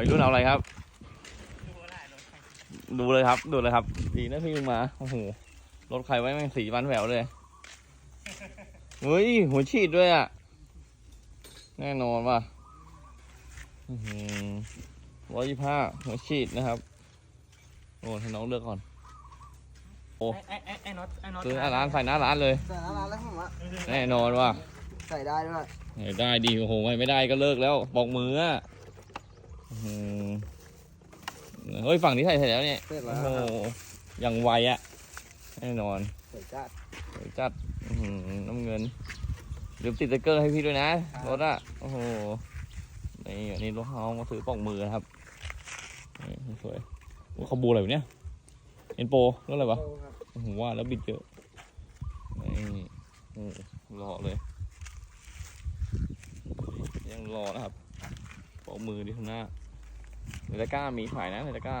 วัยรุ่นเอาอะไรครับ ดูเลยครับ ดูเลยครับ ดีนะพี่ลงมา โอ้โห รถใครไว้แม่งสีบันแหววเลย เฮ้ย หัวฉีดด้วยอะ แน่นอนว่ะร้อยยี่ห้าหัวฉีดนะครับ โอ้ให้น้องเลือกก่อน โอ้ไอ้ไอ้ไอ้น็อตไอ้น็อตซื้อหน้าร้านใส่หน้าร้านเลย ใส่น้ำร้านแล้วผมว่าแน่นอนว่ะ ใส่ได้ด้วยได้ดีโอ้โหไม่ไม่ได้ก็เลิกแล้ว บอกมืออะอื้อหือ เฮ้ยฝั่งนี้ใส่เสร็จแล้วเนี่ยเสร็จโอ้แล้วโหอย่างไวอะแน่นอนใส่จัดสวยจัดอื้อหือน้ำเงินลืมติดสติ๊กเกอร์ให้พี่ด้วยนะรถอะโอ้โหนี่อันนี้รถเขามาซื้อปอกมือนะครับนี่สวยโอ้เขาบูอะไรวะเนี่ยเอ็นโปรถอะไรวะโตครับโอ้โหว่าแล้วบิดเยอะนี่โอ้หล่อเลยยังรอนะครับ ปอกมือดิข้างหน้าในตะกร้ามีขายนะในตะกร้า